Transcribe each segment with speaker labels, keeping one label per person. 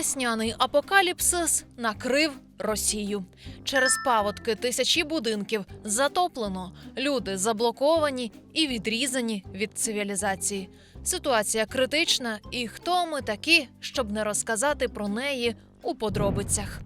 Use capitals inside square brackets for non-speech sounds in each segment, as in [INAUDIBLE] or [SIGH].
Speaker 1: Весняний апокаліпсис накрив Росію. Через паводки тисячі будинків затоплено, люди заблоковані і відрізані від цивілізації. Ситуація критична, і хто ми такі, щоб не розказати про неї у подробицях.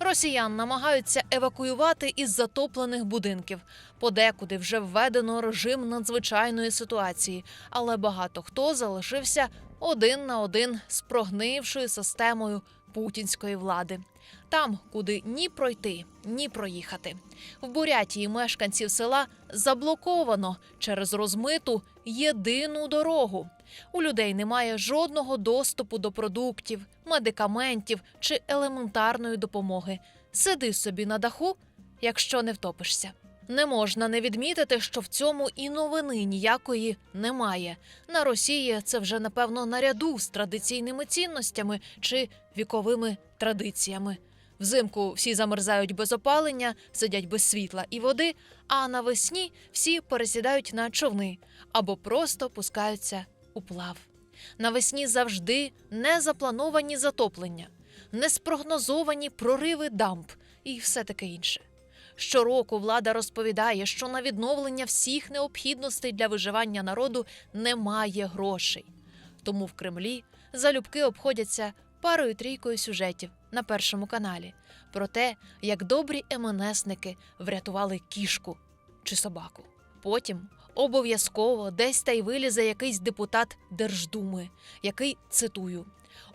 Speaker 1: Росіян намагаються евакуювати із затоплених будинків. Подекуди вже введено режим надзвичайної ситуації, але багато хто залишився один на один з прогнившою системою путінської влади. Там, куди ні пройти, ні проїхати. В Бурятії мешканців села заблоковано через розмиту єдину дорогу. У людей немає жодного доступу до продуктів, медикаментів чи елементарної допомоги. Сиди собі на даху, якщо не втопишся. Не можна не відмітити, що в цьому і новини ніякої немає. На Росії це вже напевно наряду з традиційними цінностями чи віковими традиціями. Взимку всі замерзають без опалення, сидять без світла і води, а навесні всі пересідають на човни або просто пускаються у плав. Навесні завжди незаплановані затоплення, неспрогнозовані прориви дамб і все таке інше. Щороку влада розповідає, що на відновлення всіх необхідностей для виживання народу немає грошей. Тому в Кремлі залюбки обходяться парою трійкою сюжетів на першому каналі про те, як добрі МНСники врятували кішку чи собаку. Потім обов'язково десь та й вилізе якийсь депутат Держдуми, який цитую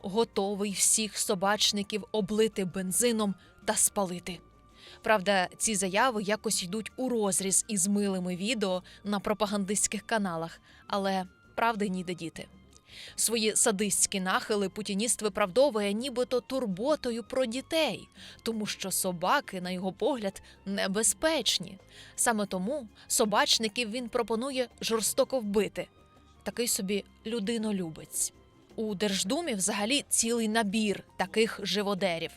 Speaker 1: готовий всіх собачників облити бензином та спалити. Правда, ці заяви якось йдуть у розріз із милими відео на пропагандистських каналах, але правди ніде діти. Свої садистські нахили путініст виправдовує нібито турботою про дітей, тому що собаки, на його погляд, небезпечні. Саме тому собачників він пропонує жорстоко вбити. Такий собі людинолюбець. У Держдумі взагалі цілий набір таких живодерів.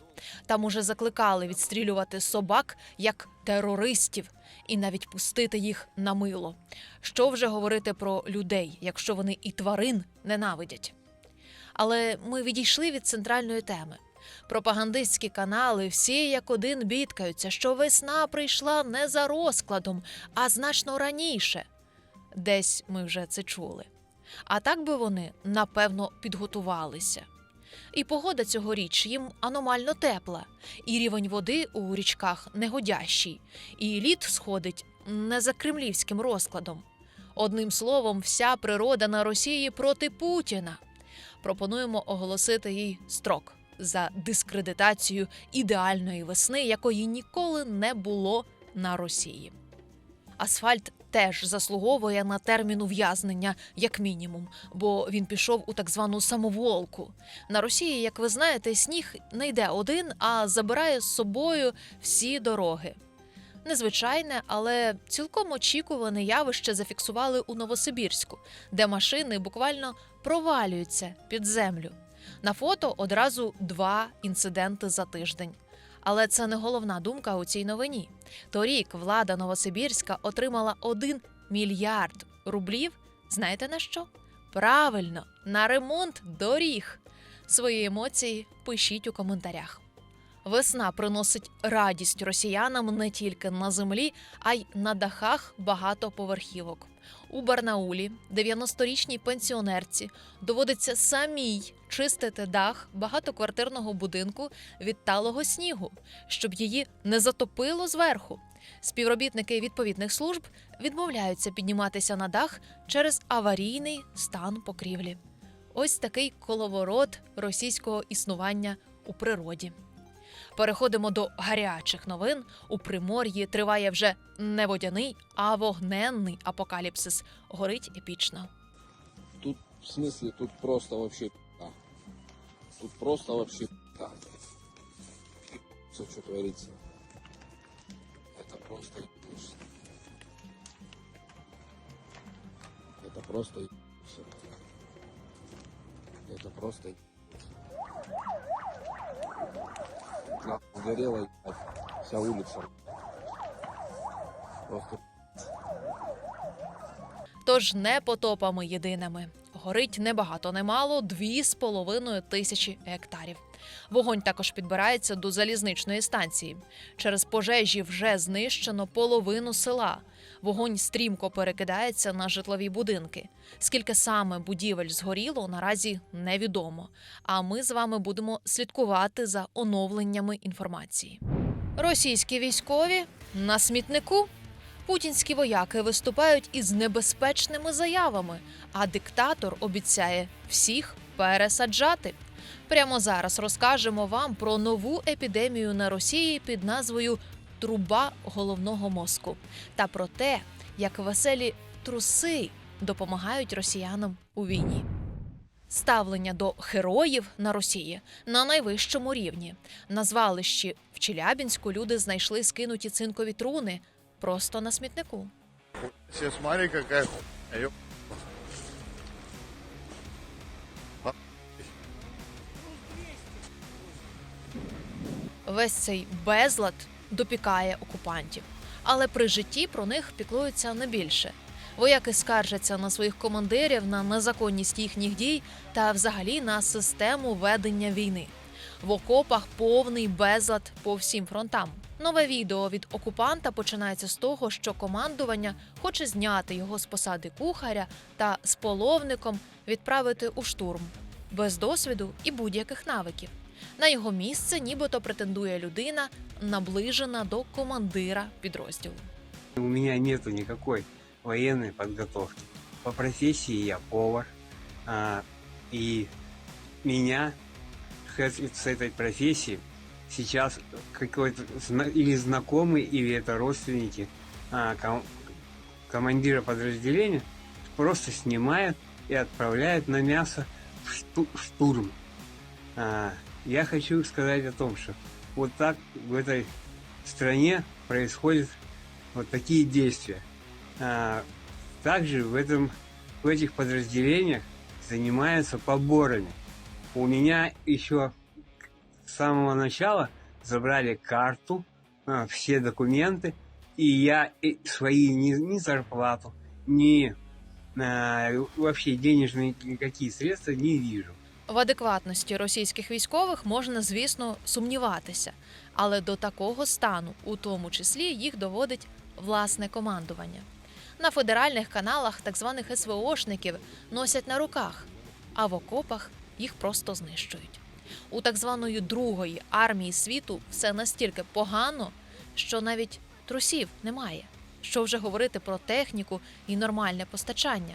Speaker 1: Там уже закликали відстрілювати собак як терористів і навіть пустити їх на мило. Що вже говорити про людей, якщо вони і тварин ненавидять? Але ми відійшли від центральної теми. Пропагандистські канали всі як один бідкаються, що весна прийшла не за розкладом, а значно раніше. Десь ми вже це чули. А так би вони напевно підготувалися. І погода цьогоріч їм аномально тепла, і рівень води у річках негодящий, і лід сходить не за кремлівським розкладом. Одним словом, вся природа на Росії проти Путіна. Пропонуємо оголосити їй строк за дискредитацію ідеальної весни, якої ніколи не було на Росії. Асфальт теж заслуговує на термін ув'язнення, як мінімум, бо він пішов у так звану самоволку. На Росії, як ви знаєте, сніг не йде один, а забирає з собою всі дороги. Незвичайне, але цілком очікуване явище зафіксували у Новосибірську, де машини буквально провалюються під землю. На фото одразу два інциденти за тиждень. Але це не головна думка у цій новині. Торік влада Новосибірська отримала 1 мільярд рублів. Знаєте на що? Правильно, на ремонт доріг. Свої емоції пишіть у коментарях. Весна приносить радість росіянам не тільки на землі, а й на дахах багатоповерхівок. У Барнаулі 90-річній пенсіонерці доводиться самій чистити дах багатоквартирного будинку від талого снігу, щоб її не затопило зверху. Співробітники відповідних служб відмовляються підніматися на дах через аварійний стан покрівлі. Ось такий коловорот російського існування у природі. Переходимо до гарячих новин. У Примор'ї триває вже не водяний, а вогненний апокаліпсис. Горить епічно.
Speaker 2: Тут, в смысле, тут просто вообще да. Тут просто вообще да. Все, что творится. Это просто ебись. Это просто ебись. Это просто ебись. Нахуй Сгорела ебать, вся улица. Просто
Speaker 1: Тож не потопами єдиними. Горить небагато, немало дві з половиною тисячі гектарів. Вогонь також підбирається до залізничної станції. Через пожежі вже знищено половину села. Вогонь стрімко перекидається на житлові будинки. Скільки саме будівель згоріло, наразі невідомо. А ми з вами будемо слідкувати за оновленнями інформації. Російські військові на смітнику. Путінські вояки виступають із небезпечними заявами, а диктатор обіцяє всіх пересаджати. Прямо зараз розкажемо вам про нову епідемію на Росії під назвою Труба головного мозку та про те, як веселі труси допомагають росіянам у війні. Ставлення до героїв на Росії на найвищому рівні. На звалищі в Челябінську люди знайшли скинуті цинкові труни просто на смітнику.
Speaker 3: Сейчас смотри, какая хуйня.
Speaker 1: Весь цей безлад допікає окупантів, але при житті про них піклуються не більше. Вояки скаржаться на своїх командирів на незаконність їхніх дій та взагалі на систему ведення війни. В окопах повний безлад по всім фронтам. Нове відео від окупанта починається з того, що командування хоче зняти його з посади кухаря та з половником відправити у штурм без досвіду і будь-яких навиків. На його місце нібито претендує людина, наближена до командира підрозділу.
Speaker 4: У меня нету никакой военной подготовки. По профессии я повар, а, и меня с с этой профессии сейчас какой-то зна- или знакомый, или это родственники а, ком- командира подразделения просто снимают и отправляют на мясо в шту- в штурм. А, я хочу сказать о том, что вот так в этой стране происходит вот такие действия. А, также в, этом, в этих подразделениях занимаются поборами. У меня еще с самого начала забрали карту, а, все документы, и я свои ни, ни зарплату, ни а, вообще денежные никакие средства не вижу.
Speaker 1: В адекватності російських військових можна, звісно, сумніватися, але до такого стану, у тому числі, їх доводить власне командування. На федеральних каналах так званих СВОшників носять на руках, а в окопах їх просто знищують. У так званої другої армії світу все настільки погано, що навіть трусів немає. Що вже говорити про техніку і нормальне постачання.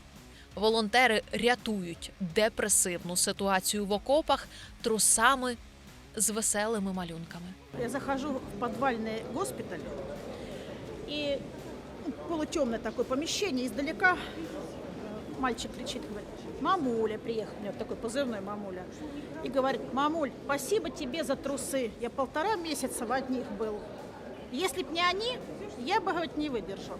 Speaker 1: Волонтери рятують депресивну ситуацію в окопах трусами з веселими малюнками.
Speaker 5: Я захожу в подвальный госпиталь, и ну, полутемное такое помещение, издалека э, мальчик кричит, говорит, мамуля приехала, у меня такой позывной мамуля, и говорит, мамуль, спасибо тебе за трусы, я полтора месяца в одних был. Если б не они, я бы, говорит, не выдержал.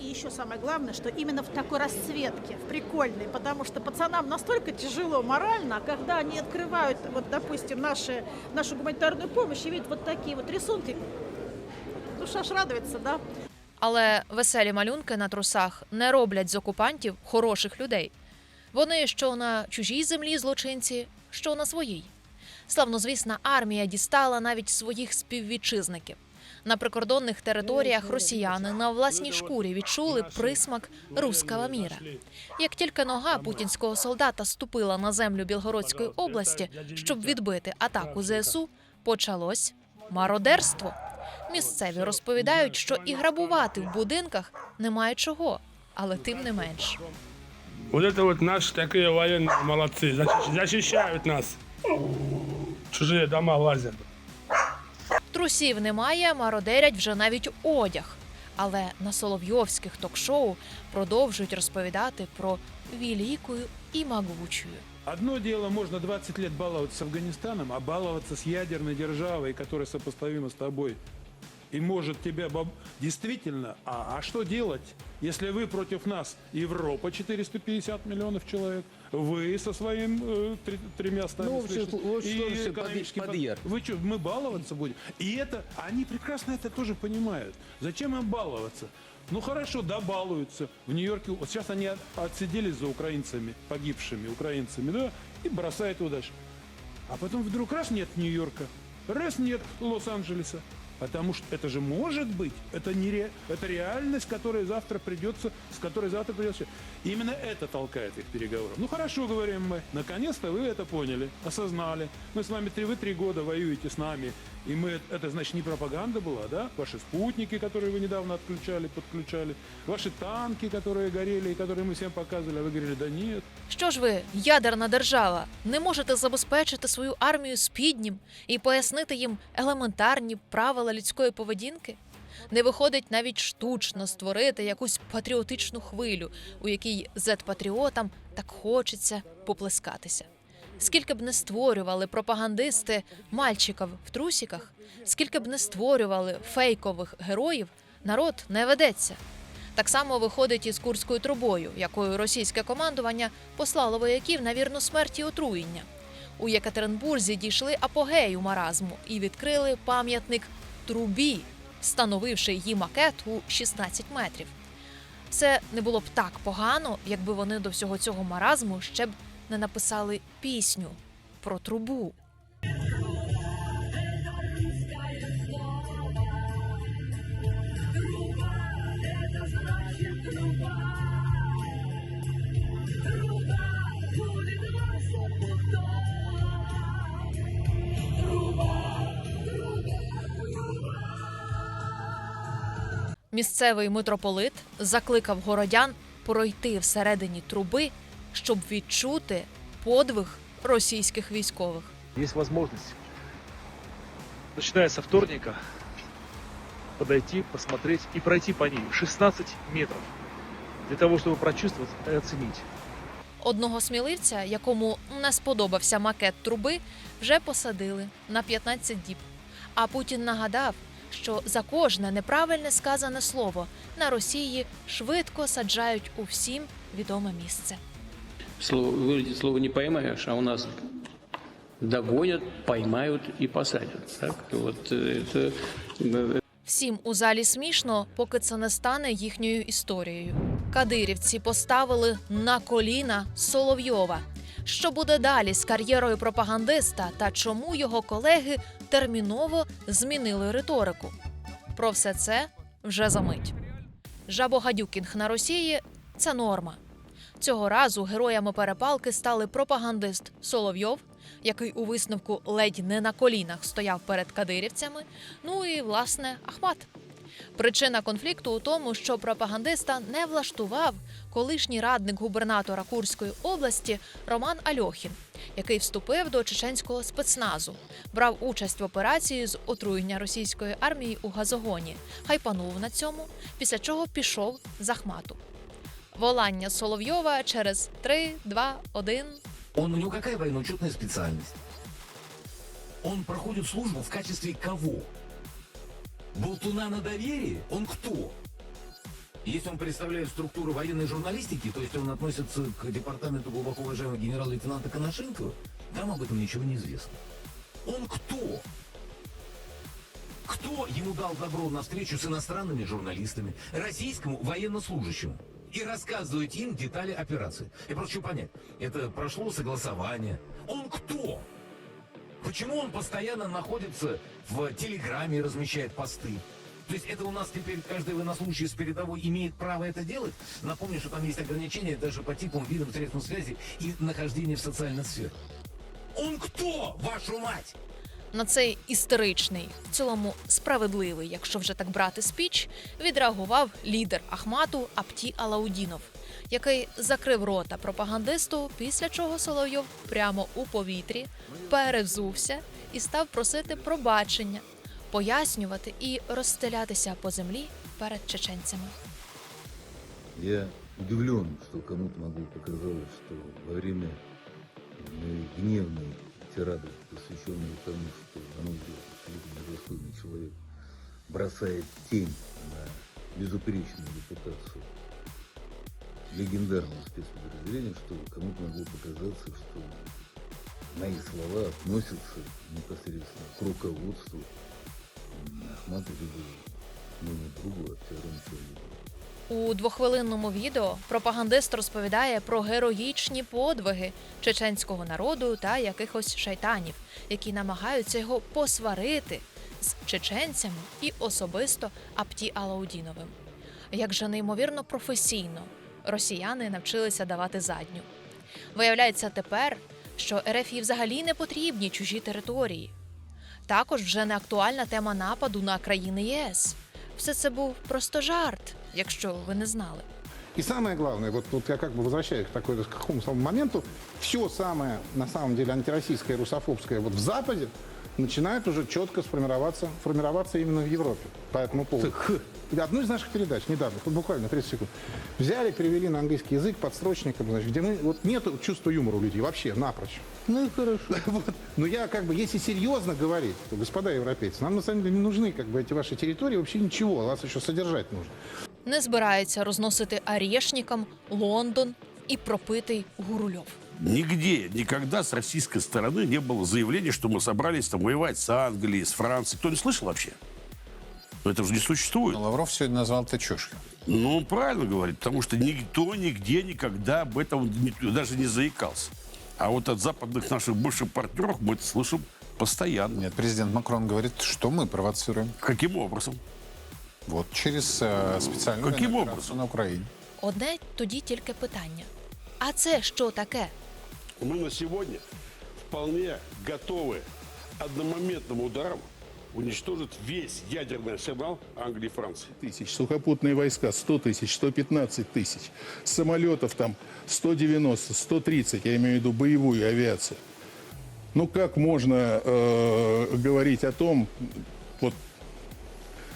Speaker 5: И еще самое главное, что именно в такой расцветке, в прикольной, потому что пацанам настолько тяжело морально, когда они открывают, вот, допустим, наши, нашу гуманитарную помощь и видят вот такие вот рисунки, душа ж радуется, да?
Speaker 1: Але веселі малюнки на трусах не роблять з окупантів хороших людей. Вони що на чужій землі злочинці, що на своїй. Славнозвісна армія дістала навіть своїх співвітчизників. На прикордонних територіях росіяни на власній шкурі відчули присмак руского міра. Як тільки нога путінського солдата ступила на землю Білгородської області, щоб відбити атаку ЗСУ, почалось мародерство. Місцеві розповідають, що і грабувати в будинках немає чого, але тим не менш.
Speaker 6: Вот это вот наши такие военные молодцы, защищ- защищают нас. Чужие дома лазят.
Speaker 1: Трусів немає, мародерять вже навіть одяг. Але на соловйовських ток-шоу продовжують розповідати про велику і могучую.
Speaker 7: Одно дело, можно 20 лет баловаться с Афганистаном, а баловаться с ядерной державой, которая сопоставима с тобой. И может тебя боб- действительно, а, а что делать, если вы против нас, Европа 450 миллионов человек, вы со своим э, три- тремя стами
Speaker 8: Ну, общем,
Speaker 7: и экономическим
Speaker 8: под-.
Speaker 7: Вы что, мы баловаться будем? И это, они прекрасно это тоже понимают. Зачем им баловаться? Ну хорошо, да, балуются. В Нью-Йорке, вот сейчас они от- отсиделись за украинцами, погибшими украинцами, да, и бросают дальше. А потом вдруг раз нет Нью-Йорка, раз нет Лос-Анджелеса. Потому что это же может быть, это, не ре, это реальность, которая завтра придется, с которой завтра придется. Именно это толкает их переговоров. Ну хорошо, говорим мы, наконец-то вы это поняли, осознали. Мы с вами три, вы три года воюете с нами, и мы, это значит не пропаганда была, да? Ваши спутники, которые вы недавно отключали, подключали, ваши танки, которые горели, и которые мы всем показывали, а вы говорили, да нет,
Speaker 1: Що ж ви, ядерна держава, не можете забезпечити свою армію спіднім і пояснити їм елементарні правила людської поведінки? Не виходить навіть штучно створити якусь патріотичну хвилю, у якій зет-патріотам так хочеться поплескатися. Скільки б не створювали пропагандисти мальчиків в трусіках, скільки б не створювали фейкових героїв, народ не ведеться. Так само виходить із курською трубою, якою російське командування послало вояків на вірну смерті отруєння. У Єкатеринбурзі дійшли апогею маразму і відкрили пам'ятник трубі, встановивши її макет у 16 метрів. Все не було б так погано, якби вони до всього цього маразму ще б не написали пісню про трубу. Місцевий митрополит закликав городян пройти всередині труби, щоб відчути подвиг російських військових.
Speaker 8: Есть возможность, начиная со вторника, подойти, посмотреть и пройти по ней 16 метров для того, чтобы прочувствовать и оценить.
Speaker 1: Одного сміливця, якому не сподобався макет труби, вже посадили на 15 діб. А Путін нагадав, що за кожне неправильне сказане слово на Росії швидко саджають у всім відоме місце.
Speaker 9: Слово, выродить слово не поймаешь, а у нас догонят, поймают и посадят. Так? Вот э, это, э,
Speaker 1: Всім у залі смішно, поки це не стане їхньою історією. Кадирівці поставили на коліна Соловйова. Що буде далі з кар'єрою пропагандиста та чому його колеги терміново змінили риторику? Про все це вже за мить. Жабогадюкінг на Росії це норма. Цього разу героями перепалки стали пропагандист Соловйов, який у висновку ледь не на колінах стояв перед кадирівцями, ну і власне Ахмат. Причина конфлікту у тому, що пропагандиста не влаштував колишній радник губернатора Курської області Роман Альохін, який вступив до чеченського спецназу, брав участь в операції з отруєння російської армії у газогоні, хайпанув на цьому, після чого пішов з Ахмату. Волання Соловйова через 3, 2, 1.
Speaker 10: Он у него какая военно-учетная? Он проходит службу в качестве кого? Болтуна на доверие? Он кто? Если он представляет структуру военной журналистики, то есть он относится к департаменту глубоко уважаемого генерала-лейтенанта Коношенкова, там об этом ничего не известно. Он кто? Кто ему дал добро на встречу с иностранными журналистами, российскому военнослужащему? И рассказывать им детали операции. Я просто хочу понять, это прошло согласование. Он кто? Почему он постоянно находится в Телеграме и размещает посты? То есть это у нас теперь каждый военнослужащий с передовой имеет право это делать? Напомню, что там есть ограничения даже по типам, видам, средствам связи и нахождения в социальной сфере. Он кто, вашу мать?
Speaker 1: На цей істеричний, в цілому справедливий, якщо вже так брати спіч, відреагував лідер Ахмату Апті Алаудінов, який закрив рота пропагандисту, після чого Соловйов прямо у повітрі перевзувся і став просити пробачення, пояснювати і розстелятися по землі перед чеченцями.
Speaker 11: Я удивлен, что кому-то могло показалось, что во время моей гневной тирады, тому, мой взгляд, абсолютно недостойный человек бросает тень на безупречную репутацию легендарного спецподразделения, что кому-то могло показаться, что мои слова относятся непосредственно к руководству Ахмата либо моему другу Октябрю Михайловичу.
Speaker 1: У двохвилинному відео пропагандист розповідає про героїчні подвиги чеченського народу та якихось шайтанів, які намагаються його посварити з чеченцями і особисто Апті Алаудіновим. Як же неймовірно професійно росіяни навчилися давати задню. Виявляється тепер, що РФ взагалі не потрібні чужі території. Також вже не актуальна тема нападу на країни ЄС. Все це був просто жарт, якщо ви не знали.
Speaker 12: И самое главное, вот тут я как бы возвращаюсь к, такой, к какому самому моменту, все самое, на самом деле, антироссийское, русофобское вот в Западе начинает уже четко сформироваться, формироваться именно в Европе по этому поводу. Одну из наших передач недавно, вот буквально 30 секунд, взяли, перевели на английский язык подстрочником, значит, где мы, вот нет чувства юмора у людей вообще, напрочь.
Speaker 13: Ну и хорошо.
Speaker 12: Вот. Но я как бы, если серьезно говорить, то, господа европейцы, нам на самом деле не нужны как бы эти ваши территории, вообще ничего, вас еще содержать нужно.
Speaker 1: Не збирається розносити Арєшнікам Лондон і пропитий Гурульов.
Speaker 14: Нигде, никогда с российской стороны не было заявления, что мы собрались там воевать с Англией, с Францией. Кто не слышал вообще? Но это же не существует.
Speaker 3: Лавров сегодня назвал это чушью.
Speaker 14: Ну, он правильно говорит, потому что никто нигде никогда об этом не- даже не заикался. А вот от западных наших бывших партнеров мы это слышим постоянно.
Speaker 3: Нет, президент Макрон говорит, что мы провоцируем.
Speaker 14: Каким образом?
Speaker 3: Вот через э, специальную
Speaker 14: Каким
Speaker 3: военную
Speaker 14: образом?
Speaker 3: операцию на Украине.
Speaker 1: Одне тоді тільки питання: а це що таке?
Speaker 14: Мы на сегодня вполне готовы одномоментным ударом уничтожить весь ядерный арсенал Англии и Франции.
Speaker 12: тысяч, сухопутные войска 100 тысяч, 115 тысяч, самолетов там 190, 130, я имею в виду боевую авиацию. Ну как можно э, говорить о том, вот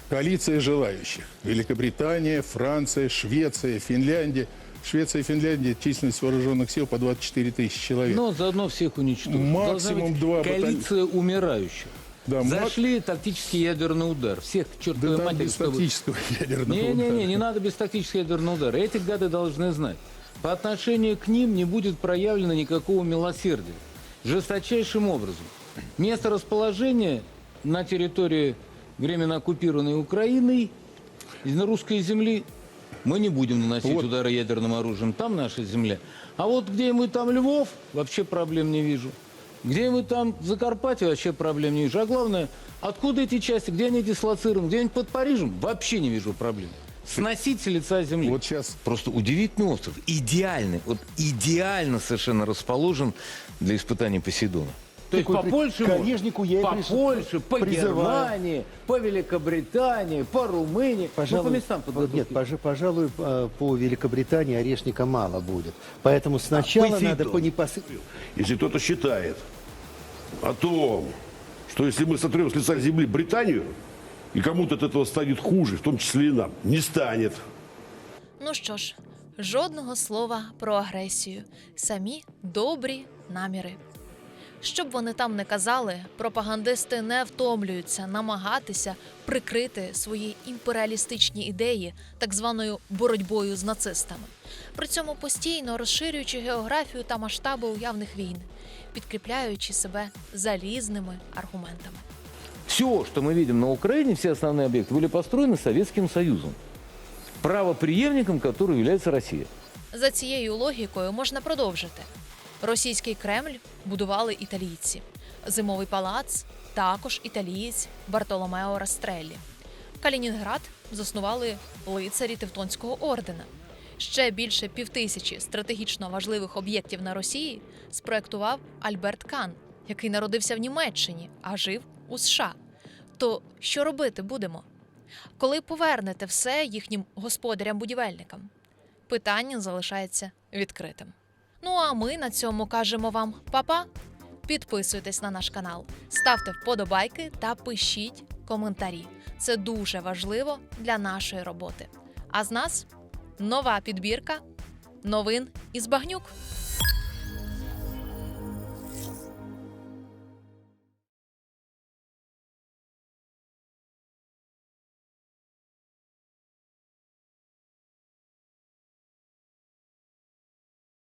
Speaker 12: коалиция желающих, Великобритания, Франция, Швеция, Финляндия. Швеция и Финляндия численность вооруженных сил по 24 тысячи человек.
Speaker 10: Но заодно всех уничтожить.
Speaker 12: Максимум два
Speaker 10: коалиция умирающих.
Speaker 12: Да,
Speaker 10: Зашли тактический ядерный удар. Всех к
Speaker 12: да
Speaker 10: чертовой
Speaker 12: там
Speaker 10: матери,
Speaker 12: без
Speaker 10: чтобы-
Speaker 12: тактического [LAUGHS] ядерного
Speaker 10: Не-не-не,
Speaker 12: удара.
Speaker 10: не надо без тактического ядерного удара. Эти гады должны знать. По отношению к ним не будет проявлено никакого милосердия. Жесточайшим образом. Место расположения на территории временно оккупированной Украиной, на русской земли, мы не будем наносить
Speaker 12: Вот.
Speaker 10: удары ядерным оружием. Там наша земля. А вот где-нибудь там Львов, вообще проблем не вижу. Где-нибудь там Закарпатье, вообще проблем не вижу. А главное, откуда эти части, где они дислоцированы, где-нибудь под Парижем, вообще не вижу проблем. Сносить с лица земли.
Speaker 12: Вот сейчас
Speaker 10: Просто удивительный остров. Идеальный, вот идеально совершенно расположен для испытаний Посейдона. То есть по Польше можно. по Польше, по Германии, по Великобритании, по Румынии, ну, по местам подготовки.
Speaker 15: Нет, пож- пожалуй, э, по Великобритании орешника мало будет. Поэтому сначала надо по непос-
Speaker 14: Если кто-то считает о том, что если мы сотрем с лица земли Британию, и кому-то от этого станет хуже, в том числе и нам, не станет.
Speaker 1: Ну що ж, жодного слова про агресію, самі добрі наміри. Щоб вони там не казали, пропагандисти не втомлюються намагатися прикрити свої імперіалістичні ідеї так званою боротьбою з нацистами, при цьому постійно розширюючи географію та масштаби уявних війн, підкріпляючи себе залізними аргументами.
Speaker 10: Все, что мы видим на Украине, все основные объекты, были построены Советским Союзом. Правоприемником которого является Россия.
Speaker 1: За цією логікою можна продовжити. Російський Кремль будували італійці. Зимовий палац також італієць Бартоломео Растреллі. Калінінград заснували лицарі Тевтонського ордена. Ще більше півтисячі стратегічно важливих об'єктів на Росії спроектував Альберт Кан, який народився в Німеччині, а жив у США. То що робити будемо? Коли повернете все їхнім господарям-будівельникам? питання залишається відкритим. Ну а ми на цьому кажемо вам па-па. Підписуйтесь на наш канал, ставте вподобайки та пишіть коментарі. Це дуже важливо для нашої роботи. А з нас нова підбірка новин із багнюк.